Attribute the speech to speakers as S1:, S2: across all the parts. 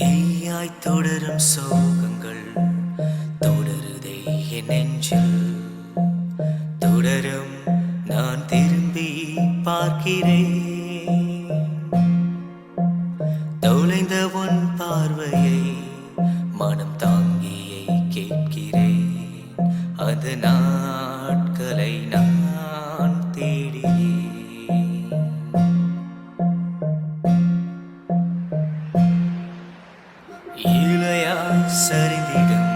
S1: தீயாய் தொடரும் சோகங்கள் தொடருதே என் நெஞ்சில். தொடரும் நான் திரும்பி பார்க்கிறேன். தொலைந்த உன் பார்வையை மனம் தாங்கியை கேட்கிறேன். அது நாட்களை நான் சரிதிடம் சரிந்திடும்.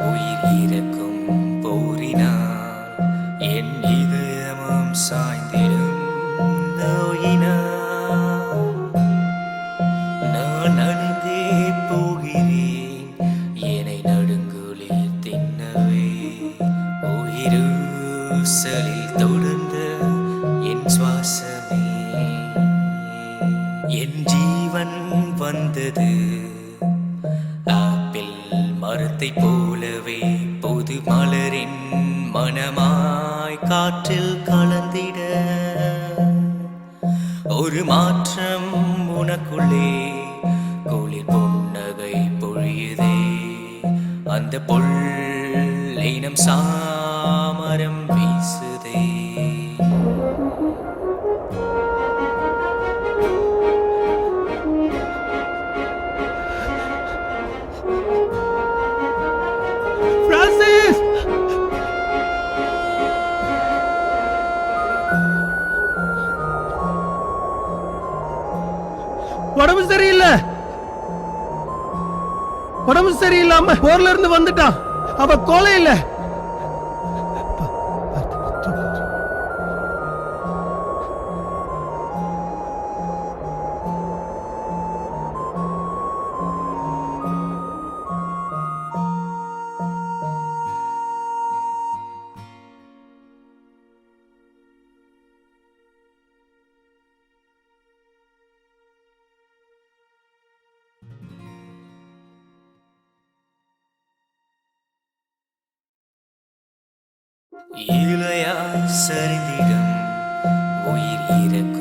S1: உயிர் இறக்கும் போரினால் என் இதயமும் சாய்ந்திடும். நோயினால் நான் அணிந்தே போகிறேன். என்னை நடுங்குளிர் தின்னவே. உயிரூசலில் தொடர்ந்த என் சுவாசமே. என் ஜீவன் வந்தது. மரத்தை போலவே பொது மலரின் மனமாய் காற்றில் கலந்திட. ஒரு மாற்றம் உனக்குள்ளே குளிர் புன்னகை பொழியுதே. அந்த பொல்லினம் சாமரம் வீசுதே.
S2: உடம்பு சரியில்லை. உடம்பு சரியில்லாம போர்ல இருந்து வந்துட்டான். அவ கோலை இல்லை.
S1: இலையாய் சரிந்திடம் உயிர் இருக்கும்